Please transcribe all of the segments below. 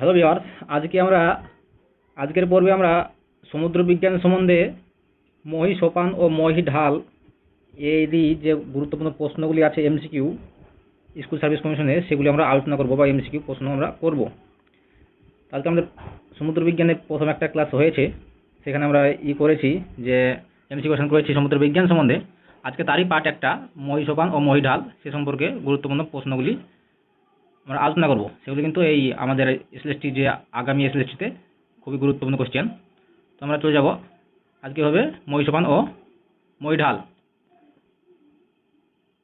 Hello viewers আজকে আমরা, আজকের পর্বে আমরা সমুদ্র বিজ্ঞান সম্বন্ধে মহি সোপান ও মহি ঢাল এই যে গুরুত্বপূর্ণ প্রশ্নগুলি আছে এমসিকিউ স্কুল সার্ভিস কমিশনে, সেগুলি আমরা আলোচনা করব বা এমসিকিউ প্রশ্ন আমরা করব। কালকে আমাদের সমুদ্র বিজ্ঞানের প্রথম একটা ক্লাস হয়েছে, সেখানে আমরা ই করেছি যে এমসিকিউ কোয়েশন করেছি সমুদ্র বিজ্ঞান সম্বন্ধে। আজকে তারই পার্ট একটা, মহি সোপান ও মহি ঢাল, সে সম্পর্কে গুরুত্বপূর্ণ প্রশ্নগুলি আমরা আলোচনা করব। সেগুলো কিন্তু এই আমাদের এসএলএসটি যে আগামী এসএলএসটিতে খুবই গুরুত্বপূর্ণ কোশ্চেন তো আমরা চলে যাব আজকে হবে মহিষপান ও মহিঢাল।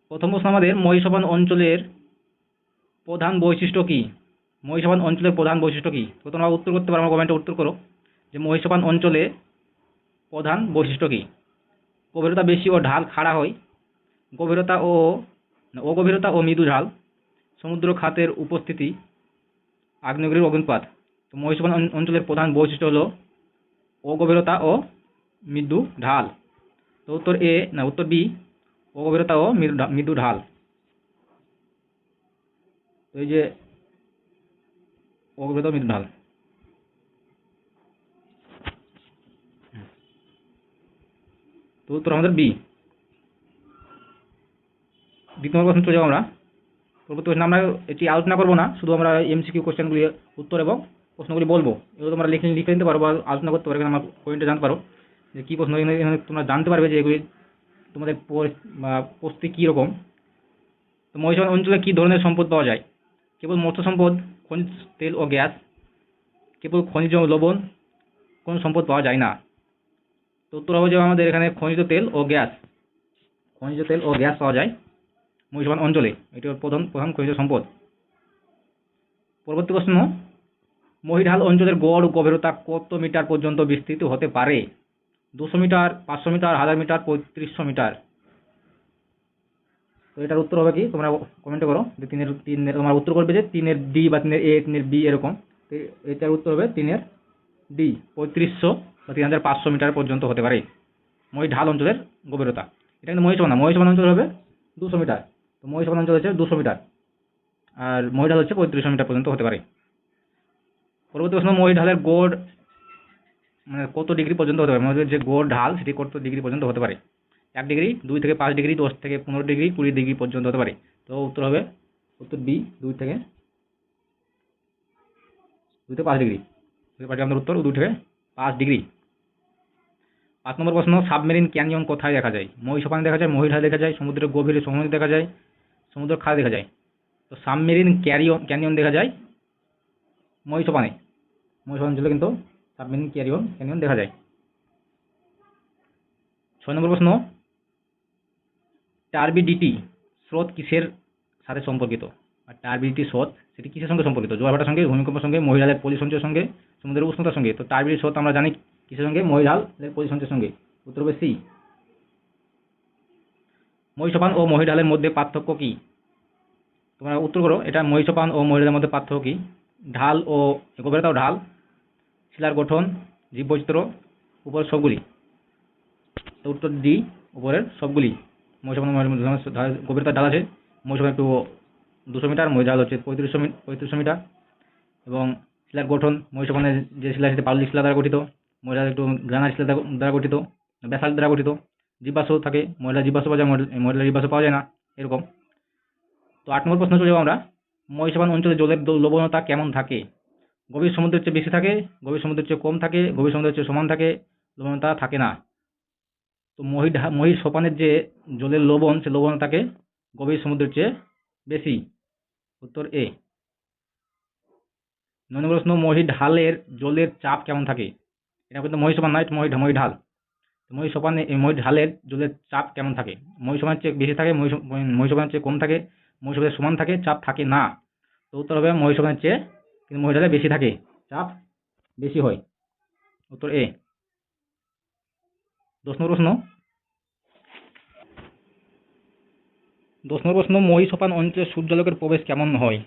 প্রথম প্রশ্ন আমাদের, মহিষপান অঞ্চলের প্রধান বৈশিষ্ট্য কী? মহিষপান অঞ্চলের প্রধান বৈশিষ্ট্য কী? তো তোমরা উত্তর করতে পারো, আমার কমেন্টে উত্তর করো। যে মহিষপান অঞ্চলে প্রধান বৈশিষ্ট্য কী? গভীরতা বেশি ও ঢাল খাড়া হয়। গভীরতা ও, অগভীরতা ও মৃদু ঢাল। সমুদ্র খাতের উপস্থিতি আগ্নেয়গিরির অগ্নুৎপাত তো মহিষবান অঞ্চলের প্রধান বৈশিষ্ট্য হলো অগভীরতা ও মৃদু ঢাল। তো উত্তর এ, না, উত্তর বি, অগভীরতা ও মৃদু ঢাল। তো এই যে অগভীরতা মৃদু ঢাল। তো উত্তর আমাদের বি। দ্বিতীয় প্রশ্ন চলে যাব আমরা। পরবর্তী প্রশ্ন আমরা এটি আলোচনা করব না, শুধু আমরা এমসিকিউ কোশ্চেনগুলি উত্তর এবং প্রশ্নগুলি বলব। এগুলো তোমরা লিখে লিখে নিতে পারো বা আলোচনা করতে পারো আমার পয়েন্টে জানতে পারো। যে কী প্রশ্ন তোমরা জানতে পারবে যে এগুলি তোমাদের প্রস্তুতি কীরকম তো মহিষান অঞ্চলে কী ধরনের সম্পদ পাওয়া যায়? কেবল মৎস্য সম্পদ, খনিজ তেল ও গ্যাস? কেবল খনিজ লবণ? কোনো সম্পদ পাওয়া যায় না। তো উত্তর হবে যে আমাদের এখানে খনিজ তেল ও গ্যাস। খনিজ তেল ও গ্যাস পাওয়া যায়। মহিষবান অঞ্চলে। এটি প্রধান প্রধান খনিজ সম্পদ। পরবর্তী প্রশ্ন মহিঢাল অঞ্চলের গড় গভীরতা কত মিটার পর্যন্ত বিস্তৃত হতে পারে? দুশো মিটার, পাঁচশো মিটার, হাজার মিটার, পঁয়ত্রিশশো মিটার? তো এটার উত্তর হবে কি? তোমরা কমেন্টে করো যে তিনের তিনের, তোমার উত্তর করবে যে তিনের ডি বা তিনের এ তিনের বি এরকম। এটার উত্তর হবে তিনের ডি পঁয়ত্রিশশো বা তিন হাজার পাঁচশো মিটার পর্যন্ত হতে পারে মহিঢাল অঞ্চলের গভীরতা। এটা কিন্তু মহিষবান মহিষবান অঞ্চল হবে দুশো মিটার। তো মহিষবান অঞ্চল হচ্ছে দুশো মিটার। আর মহিঢাল হচ্ছে পঁয়ত্রিশশো মিটার পর্যন্ত হতে পারে। পরবর্তী প্রশ্ন মহিঢালের গড় মানে কত ডিগ্রি পর্যন্ত হতে পারে? মহিষের যে গড় ঢাল, সেটি কত ডিগ্রি পর্যন্ত হতে পারে? এক ডিগ্রি, দুই থেকে পাঁচ ডিগ্রি, দশ থেকে পনেরো ডিগ্রি, কুড়ি ডিগ্রি পর্যন্ত হতে পারে। তো উত্তর হবে উত্তর বি, দুই থেকে দুই থেকে পাঁচ ডিগ্রি। বুঝতে আমাদের উত্তর, দুই থেকে পাঁচ ডিগ্রি। পাঁচ নম্বর প্রশ্ন, সাবমেরিন ক্যানিয়ন কোথায় দেখা যায়? মহিষপানে দেখা যায় মহিঢাল দেখা যায়, সমুদ্রের গভীরে সমুদ্র দেখা যায়। সমুদ্র খাল দেখা যায়। তো সাবমেরিন ক্যারিয়ন ক্যানিয়ন দেখা যায়। মহিষপানে। মহিষপান অঞ্চলে কিন্তু সাবমেরিন ক্যারিয়ন, ক্যানিয়ন দেখা যায়। ছয় নম্বর প্রশ্ন। টার্বিডিটি স্রোত কিসের সাথে সম্পর্কিত? আর টার্বিডিটি স্রোত সেটি কিসের সঙ্গে সম্পর্কিত? জোয়ার ভাটার সঙ্গে, ভূমিকম্পের সঙ্গে, মহিলাদের পলি সঞ্চয়ের সঙ্গে, সমুদ্রের উষ্ণতার সঙ্গে। তো টার্বিডিটি স্রোত আমরা জানি কিসের সঙ্গে? মহিলাদের পলি সঞ্চয়ের সঙ্গে। উত্তর হবে সি। মহিষপান ও মহিডালের মধ্যে পার্থক্য কি? তোমরা উত্তর করো, এটা মহিষপান ও মহিলাদের মধ্যে পার্থক্য কি? ঢাল ও গভীরতা ও ঢাল, শিলার গঠন, জীববৈচিত্র্য, উপরের সবগুলি। উত্তর ডি উপরের সবগুলি। মহিষপান গভীরতা ঢাল আছে, মহিষপান একটু দুশো মিটার, মহিডাল হচ্ছে পঁয়ত্রিশশো পঁয়ত্রিশশো মিটার। এবং শিলার গঠন, মহিষপানের যে শিলা সেটি পাললিক শিলা দ্বারা গঠিত মহিলার একটু গ্রানাইট শিলা দ্বারা- দ্বারা গঠিত, ব্যাসাল্ট দ্বারা গঠিত। জীবাশ্ম থাকে মহিলা জীবাশ্ম পাওয়া যায় মহিলার জীবাশ্ম পাওয়া যায় না, এরকম। তো আট নম্বর প্রশ্ন চলে যাব আমরা। মহিষবান অঞ্চলে জলের লবণতা কেমন থাকে? গভীর সমুদ্রের চেয়ে বেশি থাকে, গভীর সমুদ্রের চেয়ে কম থাকে, গভীর সমুদ্রের চেয়ে সমান থাকে, লবণতা থাকে না। তো মহি মহি সোপানের যে জলের লবণ, সে লবণতা থাকে গভীর সমুদ্রের চেয়ে বেশি। উত্তর এ। নয় নম্বর প্রশ্ন মহি ঢালের জলের চাপ কেমন থাকে? এটা কিন্তু মহি সোপান নয় মহি মহি ঢাল। মহি সোপানে এই মহি ঢালের জলের চাপ কেমন থাকে? মহি সোপানের চেয়ে বেশি থাকে মহি সোপানের চেয়ে কম থাকে মহি সোপানের সমান থাকে, চাপ থাকে না। তো উত্তর হবে মহি সোপানের চেয়ে কিন্তু মহি ঢালে বেশি থাকে, চাপ বেশি হয়। উত্তর এ। দশ নম্বর প্রশ্ন। দশ নম্বর প্রশ্ন মহি সোপান অঞ্চলে সূর্যালোকের প্রবেশ কেমন হয়?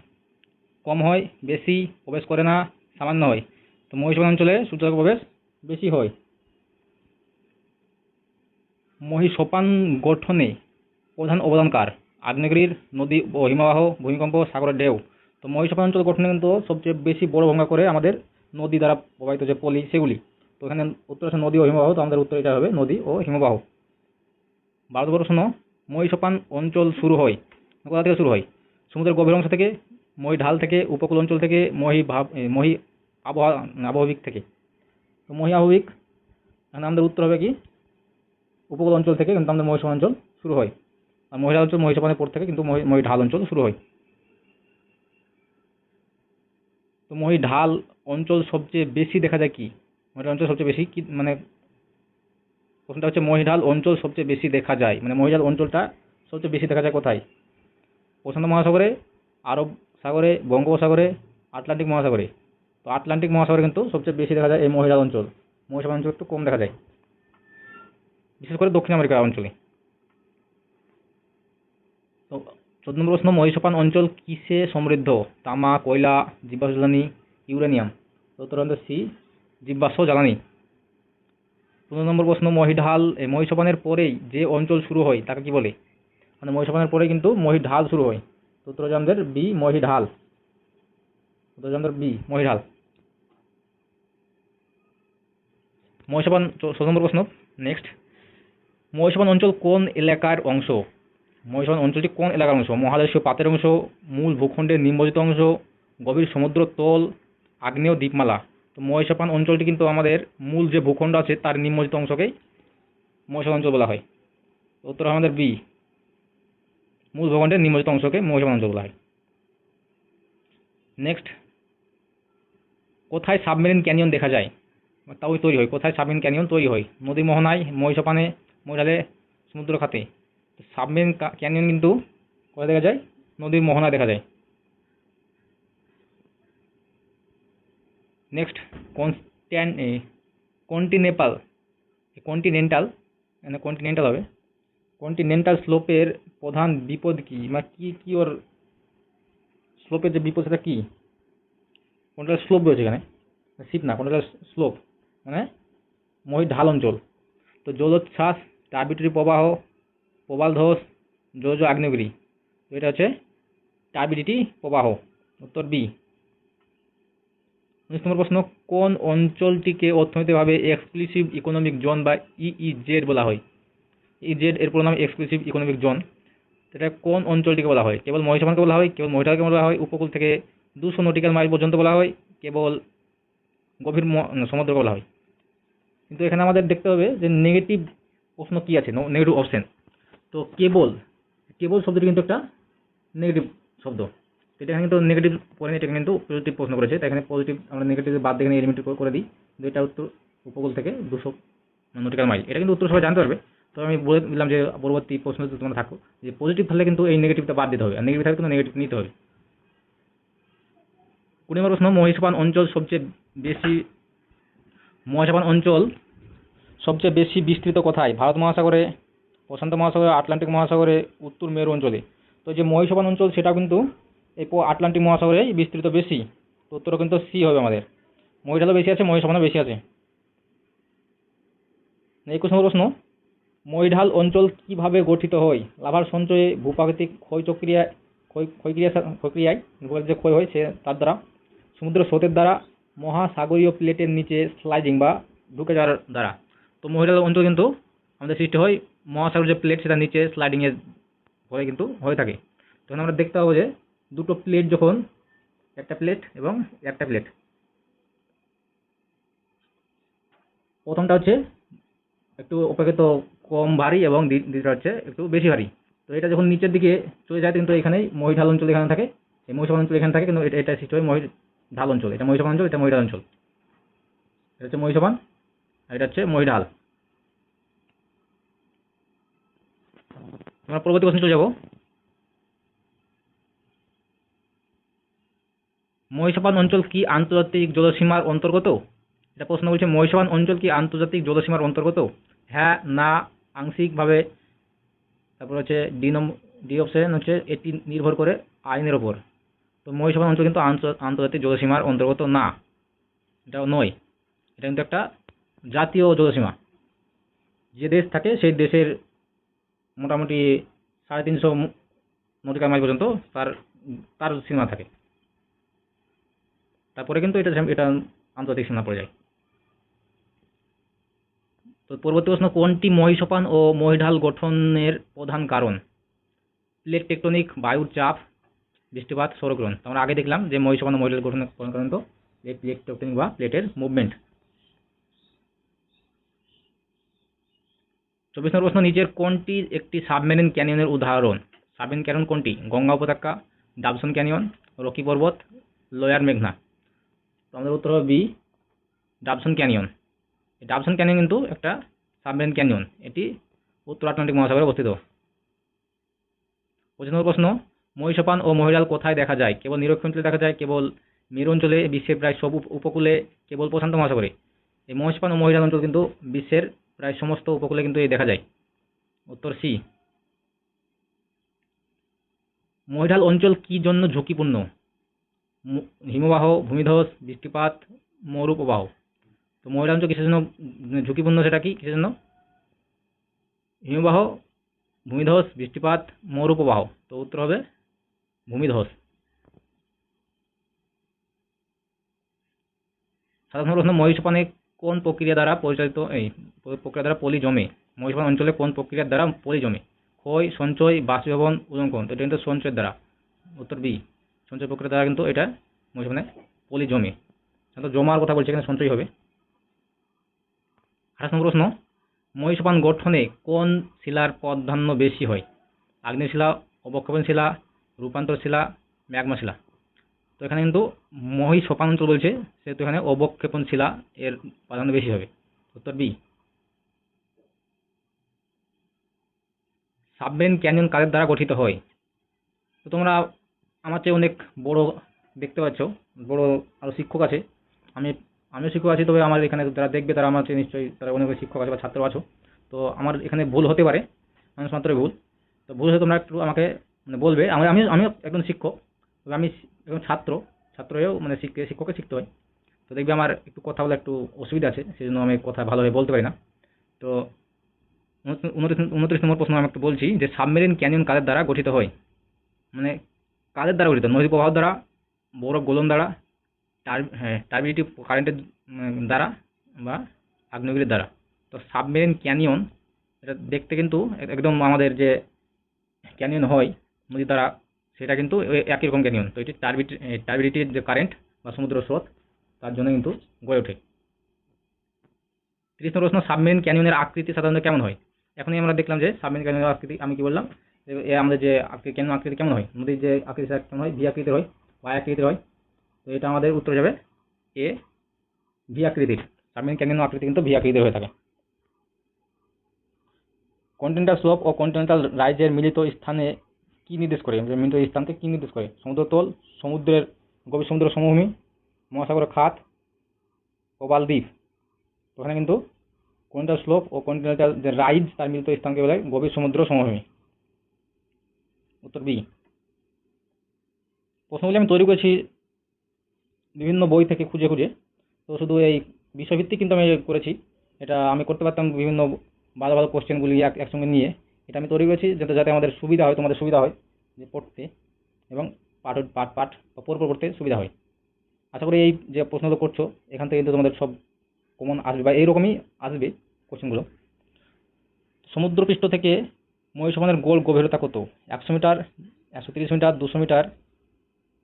কম হয়, বেশি, প্রবেশ করে না, সামান্য হয়। তো মহি সোপান অঞ্চলে সূর্যালোকের প্রবেশ বেশি হয়। মহিষোপান গঠনে প্রধান অবদানকার। আগ্নেয়গিরির নদী ও হিমবাহ, ভূমিকম্প, সাগরের ঢেউ। তো মহিষাপান অঞ্চল গঠনে কিন্তু সবচেয়ে বেশি বড় ভূমিকা করে আমাদের নদী দ্বারা প্রবাহিত যে পলি সেগুলি। তো এখানে উত্তর আছে নদী ও হিমবাহ, তো আমাদের উত্তর এটা হবে নদী ও হিমবাহ। ভারত প্রশ্ন মহিষাপান অঞ্চল শুরু হয়। কোথা থেকে শুরু হয়? সমুদ্রের গভীর অংশ থেকে, মহি ঢাল থেকে, উপকূল অঞ্চল থেকে, মহি ভাব মহি আবহাওয়া আবহবিক থেকে। তো মহি আবহবিক আমাদের উত্তর হবে কি? উপকূল অঞ্চল থেকে কিন্তু আমাদের মহিষাপান অঞ্চল শুরু হয়। আর মহিলা অঞ্চল মহিষাপানের পর থেকে কিন্তু মহি ঢাল অঞ্চল শুরু হয়। তো মহি ঢাল অঞ্চল সবচেয়ে বেশি দেখা যায় কি? মহিলা অঞ্চল সবচেয়ে বেশি কি মানে প্রশ্নটা হচ্ছে মহিঢাল অঞ্চল সবচেয়ে বেশি দেখা যায়। মানে মহিঢাল অঞ্চলটা সবচেয়ে বেশি দেখা যায় কোথায়? প্রশান্ত মহাসাগরে, আরব সাগরে, বঙ্গোপসাগরে, আটলান্টিক মহাসাগরে। তো আটলান্টিক মহাসাগরে কিন্তু সবচেয়ে বেশি দেখা যায় এই মহিলা অঞ্চল। মহিষাপান অঞ্চল একটু কম দেখা যায়। বিশেষ করে দক্ষিণ আমেরিকা অঞ্চলে। তো চোদ্দ নম্বর প্রশ্ন, মহিষপান অঞ্চল কিসে সমৃদ্ধ? তামা কয়লা, জীবাশ্ম জ্বালানি, ইউরেনিয়াম। তো উত্তর সি, জীবাশ্ম জ্বালানি। পনেরো নম্বর প্রশ্ন, মহিঢাল মহিষপানের পরেই যে অঞ্চল শুরু হয়, তাকে কি বলে? মানে মহিষাপানের পরে কিন্তু মহিঢাল শুরু হয়। তো উত্তর হবে বি, মহিঢাল। উত্তর হবে বি, মহিঢাল। মহিষাপান, চ- ষোলো নম্বর প্রশ্ন, নেক্সট। মহিষাপান অঞ্চল কোন এলাকার অংশ? মহিষাপান অঞ্চলটি কোন এলাকার অংশ? মহাদেশীয় পাতের অংশ, মূল ভূখণ্ডের নিম্নজিত অংশ, গভীর সমুদ্র তল, আগ্নেয় দ্বীপমালা। তো মহিষাপান অঞ্চলটি কিন্তু আমাদের মূল যে ভূখণ্ড আছে, তার নিম্নজিত অংশকেই মহিষাপান অঞ্চল বলা হয়। উত্তর আমাদের বি মূল ভূখণ্ডের নিম্নজিত অংশকে মহিষাপান অঞ্চল বলা হয়। নেক্সট কোথায় সাবমেরিন ক্যানিয়ন দেখা যায়? তাও তৈরি হয়, কোথায় সাবমেরিন ক্যানিয়ন তৈরি হয়? নদী মোহনায় মহিষাপানে মহিষালে সমুদ্র খাতে। সাবমেরিন ক্যানিয়ন কিন্তু কোথায় দেখা যায়? নদীর মোহনায় দেখা যায়। নেক্সট কনস্ট্যান্ট কন্টিনেপাল কন্টিনেন্টাল মানে কন্টিনেন্টাল হবে। কন্টিনেন্টাল স্লোপের প্রধান বিপদ কি? মানে কি কি ওর স্লোপের যে বিপদ সেটা কী? কোনটা স্লোপ রয়েছে এখানে। শীত না কোনটা স্লোপ মানে মহি ঢাল অঞ্চল। তো জলোচ্ছ্বাস টার্বিটরি প্রবাহ, প্রবাল ধস জোজ আগ্নেয়গিরি। এটা হচ্ছে টার্বিডিটি প্রবাহ, উত্তর বি উনিশ নম্বর প্রশ্ন, কোন অঞ্চলটিকে অর্থনৈতিকভাবে এক্সক্লুসিভ ইকোনমিক জোন বা ইইজেড বলা হয়? ইজেড এর পুরো নাম এক্সক্লুসিভ ইকোনমিক জোন এটা কোন অঞ্চলটিকে বলা হয়? কেবল মহিষাপানকে বলা হয়, কেবল মহিষাকে বলা হয়, উপকূল থেকে দুশো নটিক্যাল মাইল পর্যন্ত বলা হয়, কেবল গভীর সমুদ্রকে বলা হয়। কিন্তু এখানে আমাদের দেখতে হবে যে নেগেটিভ প্রশ্ন কি আছে? নেগেটিভ অপশন তো কেবল কেবল শব্দটি কিন্তু একটা নেগেটিভ শব্দ। এটা এখানে কিন্তু নেগেটিভ করে এটা কিন্তু পজিটিভ প্রশ্ন করেছে। তাই এখানে পজিটিভ আমরা নেগেটিভ বাদ দিয়ে এলিমিনেট করে দিই। দুইটা উত্তর উপকূল থেকে দুশো নটিক্যাল মাইল। এটা কিন্তু উত্তর সবাই জানতে পারবে। তো আমি বলে দিলাম যে পরবর্তী প্রশ্ন যদি তোমরা থাকো যে পজিটিভ থাকলে কিন্তু এই নেগেটিভটা বাদ দিতে হবে। আর নেগেটিভ থাকলে কিন্তু নেগেটিভ নিতে হবে। কুড়ি নম্বর প্রশ্ন, মহিষাপান অঞ্চল সবচেয়ে বেশি মহিষাপান অঞ্চল সবচেয়ে বেশি বিস্তৃত কোথায়? ভারত মহাসাগরে, প্রশান্ত মহাসাগরে, আটলান্টিক মহাসাগরে, উত্তর মেরু অঞ্চলে। তো যে মহিষাপান অঞ্চল সেটা কিন্তু এই আটলান্টিক মহাসাগরে বিস্তৃত বেশি। তো উত্তরও কিন্তু সি হবে আমাদের। মহিষালও বেশি আছে মহিষাপানও বেশি আছে। একুশ নম্বর প্রশ্ন? মহিঢাল অঞ্চল কীভাবে গঠিত হয়? লাভার সঞ্চয়ে ভূপ্রাকৃতিক ক্ষয়চক্রিয়া ক্ষয় ক্ষয়ক্রিয়া ভূপ্রাকৃতিক যে ক্ষয় হয়, সে তার দ্বারা, সমুদ্র স্রোতের দ্বারা, মহাসাগরীয় প্লেটের নিচে স্লাইডিং বা ঢুকে যাওয়ার দ্বারা। তো মহিঢাল অঞ্চল কিন্তু আমাদের সৃষ্টি হয় মহাসাগর যে প্লেট সেটা নিচে স্লাইডিংয়ের ফলে কিন্তু হয়ে থাকে। তখন আমরা দেখতে পাবো যে দুটো প্লেট যখন একটা প্লেট এবং একটা প্লেট প্রথমটা হচ্ছে একটু অপেক্ষিত কম ভারী এবং দ্বি- দ্বিতীয়টা হচ্ছে একটু বেশি ভারী। তো এটা যখন নিচের দিকে চলে যায় কিন্তু এখানেই মহিঢাল অঞ্চল এখানে থাকে। এই মহিষাপান অঞ্চল এখানে থাকে কিন্তু এটা এটা সৃষ্টি হয় মহি ঢাল অঞ্চল। এটা মহিষাপান অঞ্চল, এটা মহিঢাল অঞ্চল। এটা হচ্ছে মহিষাপান আর এটা হচ্ছে মহিঢাল আমরা পরবর্তী প্রশ্ন চলে যাব। মহিষাপান অঞ্চল কি আন্তর্জাতিক জলসীমার অন্তর্গত? এটা প্রশ্ন বলছে মহিষাপান অঞ্চল কি আন্তর্জাতিক জলসীমার অন্তর্গত? হ্যাঁ না, আংশিকভাবে। তারপর হচ্ছে ডি নম্বর ডি অপশন হচ্ছে, এটি নির্ভর করে আইনের ওপর তো মহিষাপান অঞ্চল কিন্তু আন্ত- আন্তর্জাতিক জলসীমার অন্তর্গত না। এটা নয়। এটা কিন্তু একটা জাতীয় জলসীমা যে দেশ থাকে সেই দেশের মোটামুটি সাড়ে তিনশো নটিক্যাল মাইল পর্যন্ত তার তার সীমা থাকে। তারপরে কিন্তু এটা এটা আন্তর্জাতিক সীমা পড়ে যায়। তো পরবর্তী প্রশ্ন, কোনটি মহীসোপান ও মহীঢাল গঠনের প্রধান কারণ? প্লেট টেকটনিক, বায়ুর চাপ, বৃষ্টিপাত, সৌরগ্রহণ। আমরা আগে দেখলাম যে মহীসোপান ও মহীঢাল গঠনের প্রধান কারণ তো প্লেট টেকটনিক বা প্লেটের মুভমেন্ট চব্বিশ নম্বর প্রশ্ন নিচের কোনটি একটি সাবমেরিন ক্যানিয়নের উদাহরণ? সাবমেরিন ক্যানিয়ন কোনটি? গঙ্গা উপত্যকা, ডাবসন ক্যানিয়ন, রকি পর্বত, লোয়ার মেঘনা। তো আমাদের উত্তর হবে B, Dobson canyon. Dobson canyon কিন্তু একটা সাবমেরিন ক্যানিয়ন। এটি উত্তর আটলান্টিক মহাসাগরে অবস্থিত। পঁচিশ নম্বর প্রশ্ন, মহিষপান ও মহিলাল কোথায় দেখা যায়? কেবল নিরক্ষ অঞ্চলে দেখা যায়, কেবল মেরু অঞ্চলে, বিশ্বের প্রায় সব উপকূলে, কেবল প্রশান্ত মহাসাগরে। এই মহিষপান ও মহিলাল অঞ্চল কিন্তু বিশ্বের প্রায় সমস্ত উপকূলে কিন্তু এই দেখা যায়। উত্তর সি। মহিঢাল অঞ্চল কি জন্য ঝুঁকিপূর্ণ? হিমবাহ, ভূমিধস, বৃষ্টিপাত, মরুপ্রবাহ। তো মহিলা অঞ্চল কিসের জন্য ঝুঁকিপূর্ণ সেটা কি? কিসের জন্য? হিমবাহ, ভূমিধস, বৃষ্টিপাত, মরুপ্রবাহ। তো উত্তর হবে ভূমিধস। সাধারণ প্রশ্ন মহিষপানে কোন প্রক্রিয়া দ্বারা পরিচালিত, এই প্রক্রিয়া দ্বারা পলি জমে মহিষপান অঞ্চলে কোন প্রক্রিয়ার দ্বারা পলি জমে ক্ষয়, সঞ্চয়, বাষ্পীভবন উদঙ্কন এটা কিন্তু সঞ্চয়ের দ্বারা। উত্তর বি, সঞ্চয় প্রক্রিয়া দ্বারা কিন্তু এটা মহিষপানে পলি জমে সাধারণত জমার কথা বলছে, এখানে সঞ্চয় হবে। আঠাশ নম্বর প্রশ্ন মহিষপান গঠনে কোন শিলার প্রাধান্য বেশি হয়? আগ্নেয় শিলা অবক্ষেপণ শিলা রূপান্তর শিলা ম্যাগমা শিলা তো এখানে কিন্তু মহি সোপান অঞ্চল বলছে, সেহেতু এখানে অবক্ষেপণ শিলা এর প্রাধান্য বেশি হবে। উত্তর বি। সাবমেরিন ক্যানিয়ন কাদের দ্বারা গঠিত হয়? তো তোমরা আমার চেয়ে অনেক বড় দেখতে পাচ্ছ, বড় আরও শিক্ষক আছে। আমি, আমিও শিক্ষক আছি, তবে আমার এখানে যারা দেখবে তারা আমার চেয়ে নিশ্চয়ই, তারা অনেক শিক্ষক আছে বা ছাত্র আছো। তো আমার এখানে ভুল হতে পারে, মানুষ মাত্রই ভুল। তো ভুল হলে তোমরা একটু আমাকে মানে বলবে। আমি আমি একজন শিক্ষক। আমি একজন ছাত্র ছাত্র হয়েও মানে শিক্ষে শিক্ষককে শিখতে হয়। তো দেখবে আমার একটু কথা বলে একটু অসুবিধা আছে সেই জন্য আমি কথা ভালোভাবে বলতে পারি না। তো উনত্রিশ- উনত্রিশ নম্বর প্রশ্ন আমি একটু বলছি যে সাবমেরিন ক্যানিয়ন কাদের দ্বারা গঠিত হয়? মানে কাদের দ্বারা গঠিত? নদী প্রবাহ দ্বারা, বরফ গলন দ্বারা, টার হ্যাঁ টার্বিডিটি কারেন্টের দ্বারা বা আগ্নেয়গিরির দ্বারা। তো সাবমেরিন ক্যানিয়ন, এটা দেখতে কিন্তু এক- একদম আমাদের যে ক্যানিয়ন হয় নদী দ্বারা সেটা কিন্তু একই রকম ক্যানিয়ন তো এটি টার্বিটি টার্বিডিটির যে কারেন্ট বা সমুদ্র স্রোত, তার জন্য কিন্তু গড়ে ওঠে। নম্বর প্রশ্ন, সাবমেরিন ক্যানিয়নের আকৃতি সাধারণত কেমন হয়? এখনই আমরা দেখলাম যে সাবমেরিন ক্যানিয়নের আকৃতি, আমি কি বললাম? এ আমাদের যে আকৃতি ক্যানিয়ন আকৃতি কেমন হয়? নদীর যে আকৃতি কেমন হয়? ভি আকৃতির হয় বাই আকৃতির হয়। তো এটা আমাদের উত্তর যাবে এ ভি আকৃতির। সাবমেরিন ক্যানিয়ন আকৃতি কিন্তু ভি আকৃতির হয়ে থাকে। কন্টিনেন্টাল স্লোপ ও কন্টিনেন্টাল রাইজের মিলিত স্থানে কি নির্দেশ করে? যে মিলিত স্থানকে কি নির্দেশ করে? সমুদ্রতল সমুদ্রের গভীর সমুদ্র সমভূমি, মহাসাগরের খাত প্রবাল দ্বীপ ওখানে কিন্তু কন্টিনেন্টাল স্লোপ ও কন্টিনেন্টাল যে রাইজ তার মিলিত স্থানকে বলে গভীর সমুদ্র সমভূমি। উত্তর বি। প্রশ্নগুলি আমি তৈরি করেছি বিভিন্ন বই থেকে খুঁজে খুঁজে। তো শুধু এই বিষয়ভিত্তিক কিন্তু আমি করেছি। এটা আমি করতে পারতাম বিভিন্ন ভালো ভালো কোশ্চেনগুলি এক একসঙ্গে নিয়ে। এটা আমি তৈরি করেছি যাতে যাতে আমাদের সুবিধা হয়, তোমাদের সুবিধা হয়, যে পড়তে এবং পাঠ পাঠ পাঠ বা পড় পড়তে সুবিধা হয়। আশা করি এই যে প্রশ্নগুলো করছ, এখান থেকে কিন্তু তোমাদের সব কমন আসবে বা এইরকমই আসবে কোশ্চেনগুলো সমুদ্রপৃষ্ঠ থেকে মহিষমানের গোল গভীরতা কত? একশো মিটার, একশো তিরিশ মিটার, দুশো মিটার,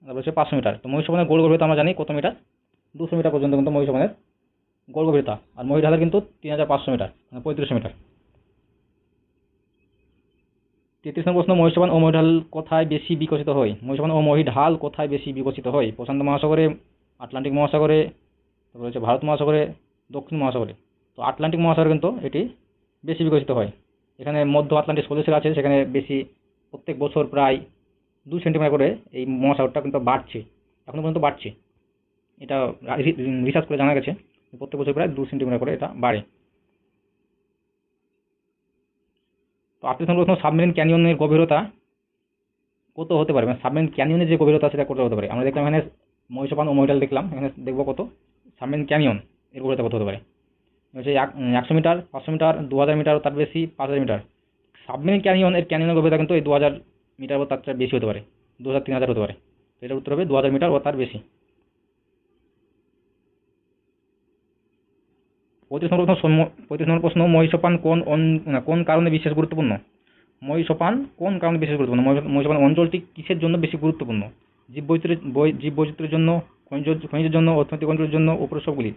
তারপর হচ্ছে পাঁচশো মিটার। তো মহিষমানের গোল গভীরতা আমরা জানি কত মিটার? দুশো মিটার পর্যন্ত কিন্তু মহিষমানের গোল গভীরতা। আর মহিষালের কিন্তু তিন হাজার পাঁচশো মিটার মানে পঁয়ত্রিশশো মিটার। তেত্রিশ নম্বর প্রশ্ন মহিষবান ও মহিঢাল কোথায় বেশি বিকশিত হয়? মহিষবান ও মহিঢাল কোথায় বেশি বিকশিত হয়? প্রশান্ত মহাসাগরে, আটলান্টিক মহাসাগরে, তারপর হচ্ছে ভারত মহাসাগরে, দক্ষিণ মহাসাগরে। তো আটলান্টিক মহাসাগরে কিন্তু এটি বেশি বিকশিত হয়। এখানে মধ্য আটলান্টিক সদস্যরা আছে, সেখানে বেশি প্রত্যেক বছর প্রায় দু সেন্টিমিটার করে এই মহাসাগরটা কিন্তু বাড়ছে এখনও পর্যন্ত বাড়ছে। এটা রিসার্চ করে জানা গেছে প্রত্যেক বছর প্রায় দু সেন্টিমিটার করে এটা বাড়ে তো আটত্রিশ নম্বর প্রশ্ন সাবমেরিন ক্যানিয়নের গভীরতা কত হতে পারে? মানে সাবমেরিন ক্যানিয়নের যে গভীরতা সেটা কত হতে পারে? আমরা দেখলাম এখানে মহিষপান ও মহিটাল দেখলাম, এখানে দেখব কত? সাবমেরিন ক্যানিয়ন এর গভীরতা কত হতে পারে? হচ্ছে এক- একশো মিটার, পাঁচশো মিটার দু হাজার মিটার, তার বেশি, পাঁচ হাজার মিটার। সাবমেরিন ক্যানিয়ন এর ক্যানিয়নের গভীরতা কিন্তু এই দু হাজার মিটার বা তার বেশি হতে পারে দু হাজার তিন হাজার হতে পারে। এটার উত্তর হবে দু হাজার মিটার ও তার বেশি। পঁয়ত্রিশ নম্বর প্রশ্ন পঁয়ত্রিশ নম্বর প্রশ্ন, মহিষপান কোন কোন কারণে বিশেষ গুরুত্বপূর্ণ? মহিষপান কোন কারণে বিশেষ গুরুত্বপূর্ণ? মহি- মহিষপান অঞ্চলটি কিসের জন্য বেশি গুরুত্বপূর্ণ? জীববৈচিত্র্যের বৈ- জীববৈচিত্র্যের জন্য, খনিজ খনিজের জন্য, অর্থনৈতিক অঞ্চলের জন্য, উপরের সবগুলি।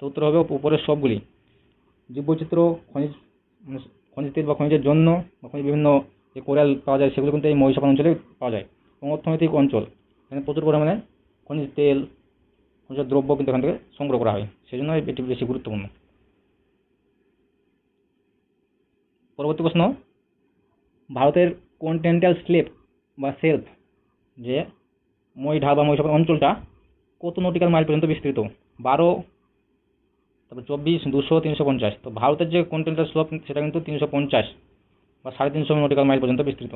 তো উত্তর হবে উপরের সবগুলি। জীববৈচিত্র্য, খনিজ খনিজ তেল বা খনিজের জন্য বা খনিজ বিভিন্ন যে কোরাল পাওয়া যায়, সেগুলো কিন্তু এই মহিষাপান অঞ্চলে পাওয়া যায়। এবং অর্থনৈতিক অঞ্চল, এখানে প্রচুর পরিমাণে খনিজ তেল, খনিজ দ্রব্য কিন্তু এখান থেকে সংগ্রহ করা হয়। সেই জন্য এটি বেশি গুরুত্বপূর্ণ। পরবর্তী প্রশ্ন, ভারতের কন্টিনেন্টাল স্লেপ বা সেলফ যে মহিঢাল বা মহিষাপান অঞ্চলটা কত নটিক্যাল মাইল পর্যন্ত বিস্তৃত? বারো, তারপর চব্বিশ, দুশো, তিনশো পঞ্চাশ। তো ভারতের যে কন্টিনেন্টাল স্লোপ সেটা কিন্তু তিনশো পঞ্চাশ বা সাড়ে তিনশো নটিক্যাল মাইল পর্যন্ত বিস্তৃত।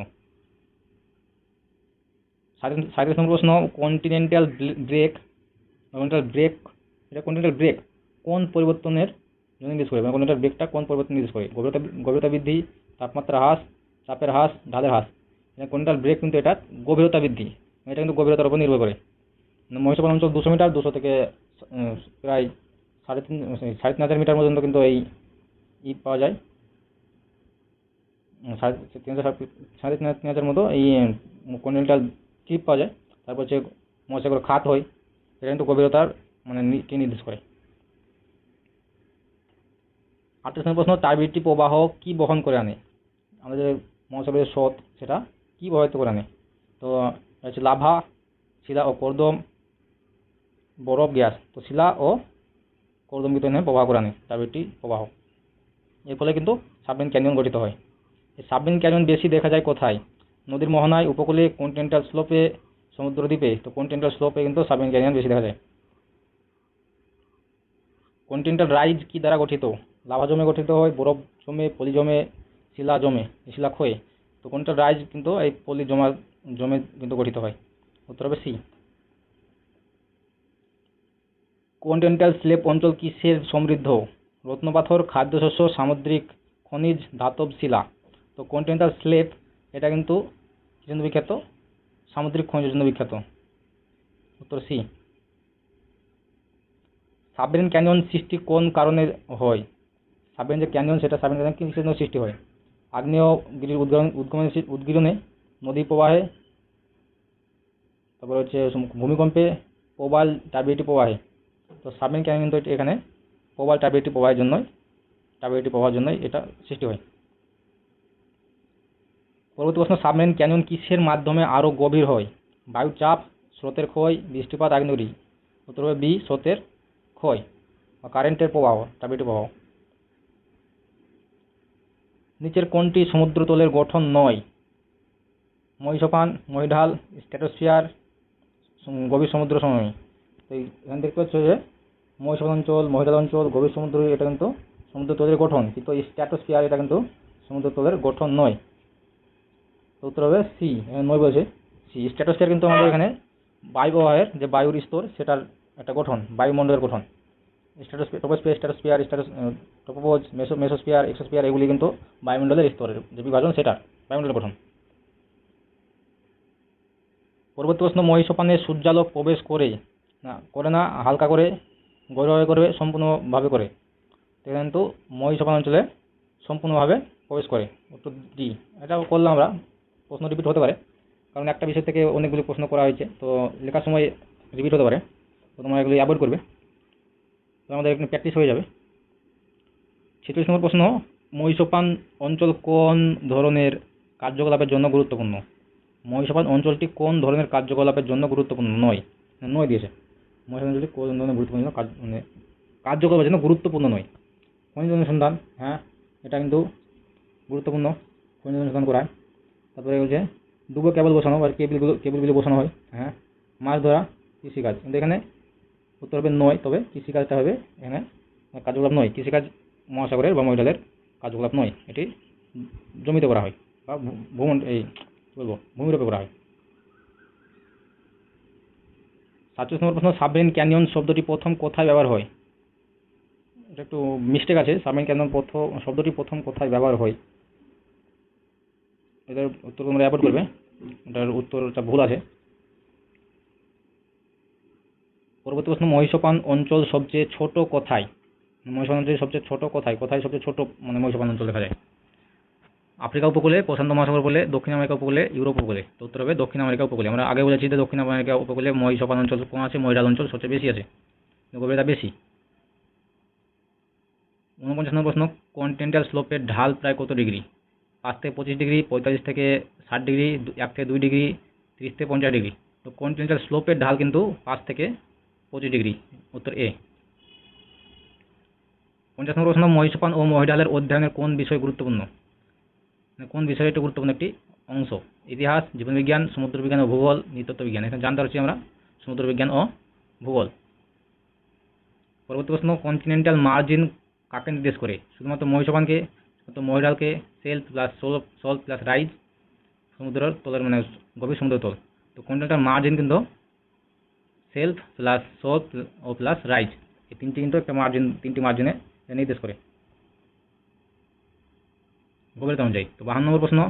সাড়ে তিন- সাড়ে তিনশো প্রশ্ন কন্টিনেন্টাল ব্রেক কন্টিনেন্টাল ব্রেক এটা কন্টিনেন্টাল ব্রেক কোন পরিবর্তনের নির্দেশ করে কন্টিনেন্টাল ব্রেকটা কোন পরিবর্তন নির্দেশ করে? গভীরতা গভীরতা বৃদ্ধি, তাপমাত্রা হ্রাস, চাপের হ্রাস, ঢালের হ্রাস। কন্টিনেন্টাল ব্রেক কিন্তু এটা গভীরতা বৃদ্ধি এটা কিন্তু গভীরতার উপর নির্ভর করে। মানে মহিষাপান অঞ্চল দুশো মিটার, দুশো থেকে প্রায় সাড়ে তিন সাড়ে তিন হাজার মিটার পর্যন্ত কিন্তু এই ই পাওয়া যায়। সাড়ে তিন হাজার সাড়ে তিন তিন হাজার মতো এই কন্টিনেন্টাল ক্লিপ পাওয়া যায়। তারপর হচ্ছে মহাসাগর খাত হয়, এটা কিন্তু গভীরতার মানে কে নির্দেশ করে। আঠাশ নম্বর প্রশ্ন টার্বিটি প্রবাহ কি বহন করে আনে? আমাদের মহাসাগরের স্রোত সেটা কি প্রভাবিত করে আনে? তো হচ্ছে লাভা, শিলা ও কর্দম, বরফ, গ্যাস। তো শিলা ও কর্দম কিন্তু প্রবাহ করে আনে টার্বিটি প্রবাহ। এর ফলে কিন্তু সাবমেরিন ক্যানিয়ন গঠিত হয়। এই ক্যানিয়ন বেশি দেখা যায় কোথায়? নদীর মোহনায়, উপকূলে, কন্টিনেন্টাল স্লোপে সমুদ্র দ্বীপে তো কন্টিনেন্টাল স্লোপে কিন্তু সাবমেরিন ক্যানিয়ন বেশি দেখা যায়। কন্টিনেন্টাল রাইজ কি দ্বারা গঠিত? লাভা জমে গঠিত হয়, বরফ জমে, পলি জমে, শিলা জমে, শিলা ক্ষয়ে। তো কোনটা রাইজ কিন্তু এই পলি জমা, জমে কিন্তু গঠিত হয়। উত্তর হবে সি কন্টিনেন্টাল স্লেপ অঞ্চল কিসের সমৃদ্ধ? রত্নপাথর, খাদ্যশস্য, সামুদ্রিক খনিজ, ধাতব শিলা। তো কন্টিনেন্টাল স্লেপ এটা কিন্তু কিসের জন্য বিখ্যাত? সামুদ্রিক খনিজের জন্য বিখ্যাত। উত্তর সি সাবমেরিন ক্যানিয়ন সৃষ্টি কোন কারণে হয়? সাবমেরিন যে ক্যানিয়ন, সেটা সাবমেরিন ক্যানিয়ন কিসের সৃষ্টি হয়। আগ্নেয় আগ্নেয়গিরির উদ্গমন উদ্গমনে উদ্গীরণে নদী প্রবাহে, তারপর হচ্ছে ভূমিকম্পে প্রবাল টার্বিডিটি প্রবাহে। তো সাবমেরিন ক্যানিয়ন এটি এখানে প্রবাল টার্বিডিটি প্রবাহের জন্যই টার্বিডিটি প্রবাহের জন্যই এটা সৃষ্টি হয়। পরবর্তী প্রশ্ন, সাবমেরিন ক্যানিয়ন কিসের মাধ্যমে আরও গভীর হয়? বায়ুর চাপ স্রোতের ক্ষয়, বৃষ্টিপাত, আগ্নেয়গিরি। উত্তর হবে বি, স্রোতের ক্ষয় বা কারেন্টের প্রবাহ টার্বিডিটি প্রবাহ। নিচের কোনটি সমুদ্রতলের গঠন নয়। মহিষপান, মহিঢাল স্ট্র্যাটোস্ফিয়ার গভীর সমুদ্র সময় তো এখান দেখতে হচ্ছে যে মহিষপান অঞ্চল, মহিঢাল অঞ্চল, গভীর সমুদ্র, এটা কিন্তু সমুদ্রতলের গঠন। কিন্তু স্ট্র্যাটোস্ফিয়ার এটা কিন্তু সমুদ্রতলের গঠন নয়। তো উত্তর হবে সি নয় বলছে সি স্ট্র্যাটোস্ফিয়ার কিন্তু আমাদের এখানে বায়ু প্রবাহের যে বায়ুর স্তর, সেটার একটা গঠন, বায়ুমণ্ডলের গঠন। Stratosphere troposphere stratosphere stratos tropopause meso mesosphere exosphere এগুলি কিন্তু বায়ুমণ্ডলের স্তরের যে বিভাজন সেটার বায়ুমণ্ডলের গঠন। পরবর্তী প্রশ্ন, মহিষপানে সূর্যালোক প্রবেশ করে না করে না, হালকা করে, গভীরভাবে করবে, সম্পূর্ণভাবে করে। কিন্তু মহিষপান অঞ্চলে সম্পূর্ণভাবে প্রবেশ করে। উত্তর ডি এটা করলাম আমরা। প্রশ্ন রিপিট হতে পারে। কারণ একটা বিষয় থেকে অনেকগুলি প্রশ্ন করা হয়েছে। তো লেখার সময় রিপিট হতে পারে। তো তোমরা এগুলি অ্যাভয়েড করবে। তো আমাদের এখানে প্র্যাকটিস হয়ে যাবে। ছেচল্লিশ নম্বর প্রশ্ন, মহিষপান অঞ্চল কোন ধরনের কার্যকলাপের জন্য গুরুত্বপূর্ণ? মহিষপান অঞ্চলটি কোন ধরনের কার্যকলাপের জন্য গুরুত্বপূর্ণ? নয়। নয় দিয়েছে। মহিষপান অঞ্চলটি কোন ধরনের গুরুত্বপূর্ণ মানে কার্যকলাপের জন্য গুরুত্বপূর্ণ নয়। খনিজ অনুসন্ধান হ্যাঁ এটা কিন্তু গুরুত্বপূর্ণ। খনিজ অনুসন্ধান করা তারপরে হচ্ছে ডুবো কেবল বসানো বা কেবলগুলো কেবলগুলো বসানো হয় হ্যাঁ মাছ ধরা, কৃষিকাজ। কিন্তু এখানে উত্তর হবে নয়, তবে কৃষিকাজটা হবে এখানে কার্যকলাপ নয়, কৃষিকাজ মহাসাগরের বা মহিলাদের কার্যকলাপ নয়, এটি জমিতে করা হয়, বা ভূ- ভূমন, এই বলব, ভূমিরূপে করা হয়। সাতচল্লিশ নম্বর প্রশ্ন, সাবমেরিন ক্যানিয়ন শব্দটি প্রথম কোথায় ব্যবহার হয়? এটা একটু মিস্টেক আছে, সাবমেরিন ক্যানিয়ন প্রথম শব্দটি প্রথম কোথায় ব্যবহার হয়? এটার উত্তর তোমরা অ্যাভয়েড করবে, এটার উত্তরটা ভুল আছে। পরবর্তী প্রশ্ন, মহিষপান অঞ্চল সবচেয়ে ছোট কোথায়? মহিষপান অঞ্চলের সবচেয়ে ছোট কোথায়? কোথায় সবচেয়ে ছোট মানে মহিষপান অঞ্চল দেখা যায়? আফ্রিকা উপকূলে, প্রশান্ত মহাসাগর উপকূলে, দক্ষিণ আমেরিকা উপকূলে, ইউরোপ উপকূলে। তো উত্তর হবে দক্ষিণ আমেরিকা উপকূলে। আমরা আগে বলেছি যে দক্ষিণ আমেরিকা উপকূলে মহিষপান অঞ্চল কম আছে? মহিলাল অঞ্চল সবচেয়ে বেশি আছে। গভীরতা বেশি। ঊনপঞ্চাশ নম্বর প্রশ্ন কন্টিনেন্টাল স্লোপের ঢাল প্রায় কত ডিগ্রি? পাঁচ থেকে পঁচিশ ডিগ্রি, পঁয়তাল্লিশ থেকে ষাট ডিগ্রি এক থেকে দুই ডিগ্রি, তিরিশ থেকে পঞ্চাশ ডিগ্রি। তো কন্টিনেন্টাল স্লোপের ঢাল কিন্তু পাঁচ থেকে পঁচিশ ডিগ্রি, উত্তর এ পঞ্চাশ নম্বর প্রশ্ন, মহিষপান ও মহিডালের অধ্যয়নের কোন বিষয় গুরুত্বপূর্ণ? কোন বিষয় একটি গুরুত্বপূর্ণ একটি অংশ? ইতিহাস, জীবনবিজ্ঞান, সমুদ্রবিজ্ঞান ও ভূগোল নৃতত্ব বিজ্ঞান এখানে জানতে পারছি আমরা, সমুদ্রবিজ্ঞান ও ভূগোল। পরবর্তী প্রশ্ন কন্টিনেন্টাল মার্জিন কাকে নির্দেশ করে? শুধুমাত্র মহিষপানকে, শুধুমাত্র মহিডালকে সেল প্লাস সোল সল প্লাস রাইজ সমুদ্রের তলের মানে গভীর সমুদ্র তল। তো কন্টিনেন্টাল মার্জিন কিন্তু সেলফ প্লাস সোল ও প্লাস রাইজ এই তিনটি কিন্তু একটা মার্জিন তিনটি মার্জিনে নির্দেশ করে। গভীরতা অনুযায়ী। তো বাহান্ন নম্বর প্রশ্ন,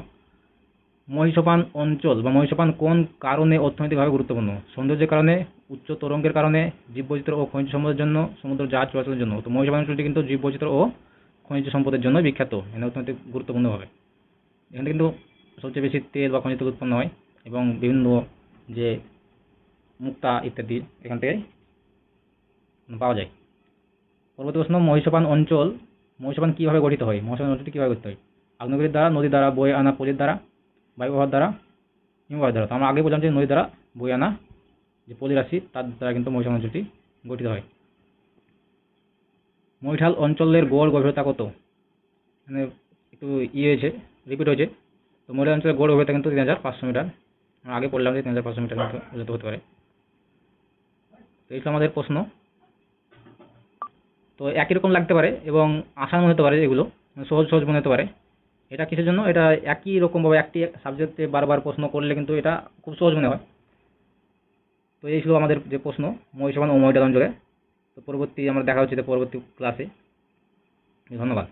মহিষপান অঞ্চল বা মহিষপান কোন কারণে অর্থনৈতিকভাবে গুরুত্বপূর্ণ? সৌন্দর্যের কারণে, উচ্চ তরঙ্গের কারণে, জীববৈচিত্র্য ও খনিজ সম্পদের জন্য, সমুদ্র জাহাজ চলাচলের জন্য। তো মহিষপান অঞ্চলটি কিন্তু জীববৈচিত্র্য ও খনিজ সম্পদের জন্য বিখ্যাত। এখানে অর্থনৈতিক গুরুত্বপূর্ণভাবে। এখানে কিন্তু সবচেয়ে বেশি তেল বা খনিজ উৎপন্ন হয় এবং বিভিন্ন যে মুক্তা ইত্যাদি এখান থেকে পাওয়া যায়। পরবর্তী প্রশ্ন, মহিষপান অঞ্চল, মহিষপান কীভাবে গঠিত হয়? মহিষপান অঞ্চলটি কীভাবে গঠিত হয়? আগ্নেয়গিরির দ্বারা নদী দ্বারা, বয়ে আনা পলির দ্বারা বায়ুপ্রবাহ দ্বারা হিমবাহ দ্বারা। তো আমরা আগে বললাম যে নদী দ্বারা বয়ে আনা যে পলি রাশি, তার দ্বারা কিন্তু মহিষান অঞ্চলটি গঠিত হয়। মহিঠাল অঞ্চলের গড় গভীরতা কত? মানে একটু ইয়ে হয়েছে রিপিট হয়েছে। তো মহিঠাল অঞ্চলের গড় গভীরতা কিন্তু তিন হাজার পাঁচশো মিটার। আগে পড়লাম যে তিন হাজার পাঁচশো মিটার হতে পারে। তো এই ছিল আমাদের প্রশ্ন। তো একই রকম লাগতে পারে এবং আসান মনে হতে পারে এগুলো, সহজ সহজ মনে হতে পারে। এটা কিসের জন্য? এটা একই রকমভাবে একটি সাবজেক্টে বারবার প্রশ্ন করলে কিন্তু এটা খুব সহজ মনে হয়। তো এই ছিল আমাদের যে প্রশ্ন, মহিষবান ও মহিডাল অঞ্চলে তো পরবর্তী আমরা দেখা হচ্ছে পরবর্তী ক্লাসে ধন্যবাদ।